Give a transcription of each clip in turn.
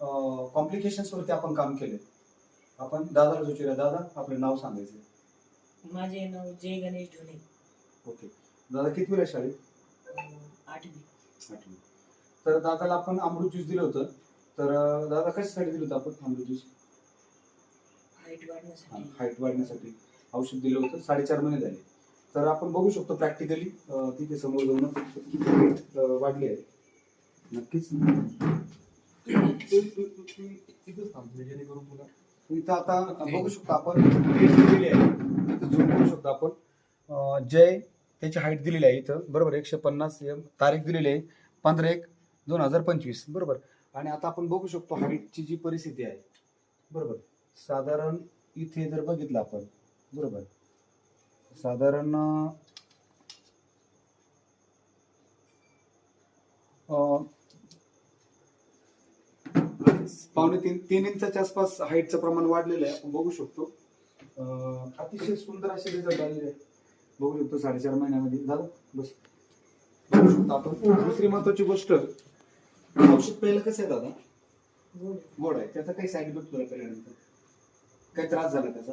Complications वरती आपण काम केले. आपण दादाला विचारूया दादा आपलं नाव सांगायचं. माझे नाव जय गणेश ढोणे ओके. दादा किती वेळा शाळेत? अं, आठवी. आठवी. तर दादाला आपण अमृत ज्यूस दिलं होतं. तर अं, दादा कशासाठी दिलं होतं आपण अमृत ज्यूस हाईट वाढण्यासाठी. हाईट वाढण्यासाठी औषध दिलं होतं. साडेचार महिने झाले. तर आपण बघू शकतो प्रॅक्टिकली तिथे समोर जाऊन किती अं, वाढली आहे नक्कीच. तिथंच थांबतो जेणेकरून तुला इथं आता बघू शकतो आपण date दिलेली आहे. इथं zoom करू शकतो आपण. जय त्याची हाईट दिलेली आहे इथं. बरोबर एकशे पन्नास एम तारीख दिलेली आहे. पंधरा एक दोन हजार पंचवीस. बरोबर. आणि आता आपण बघू शकतो हाईटची जी परिस्थिती आहे. बरोबर. साधारण इथे जर बघितलं आपण बरोबर. साधारण पावणे तीन तीन इंचाच्या आसपास हाईटचं प्रमाण वाढलेलं आहे. आपण बघू शकतो. अं, अतिशय सुंदर असे रिझल्ट आलेले आहेत बघू शकतो साडेचार महिन्यामध्ये. झालं बस. बघू शकतो आपण. दुसरी महत्वाची गोष्ट औषध पहिलं कसं आहे दादा? गोड आहे. त्याचा काही साईड इफेक्ट तुला पहिल्यानंतर काही त्रास झाला त्याचा?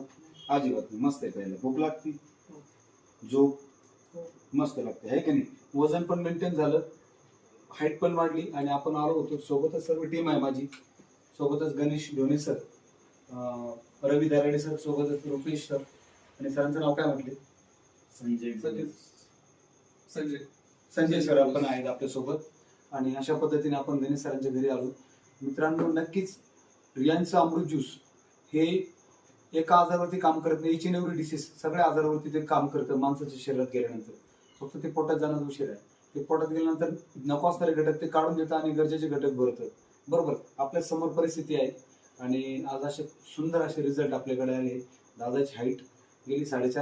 अजिबात नाही. मस्त आहे पहिलं भूक लागती. झोप. हो. मस्त लागते. आहे की नाही? वजन पण मेंटेन झालं. हाईट पण वाढली आणि आपण आलो होतो. सोबतच सर्व टीम आहे माझी. सोबतच गणेश ढोणे सर अं, रवी दराडे सर सोबतच रुपेश सर आणि सरांचं नाव काय म्हटले? संजय संजय. संजय. सर आपण आहेत आपल्यासोबत आणि अशा पद्धतीने आपण गणेश सरांच्या घरी आलो. मित्रांनो नक्कीच रियांचं अमृत ज्यूस हे एका आजारावरती काम करत नाही इच अँड एव्हरी डिसीज सगळ्या आजारावरती ते काम करतं माणसाच्या शरीरात गेल्यानंतर. फक्त ते पोटात जाण्याचा उशीर आहे. ते पोटात गेल्यानंतर नको असणारे घटक ते काढून देतं आणि गरजेचे घटक भरतं. बरोबर आपल्यासमोर परिस्थिती आहे. आणि आज असे सुंदर असे रिझल्ट आपल्याकडे आले. दादाची हाईट गेली साडेचार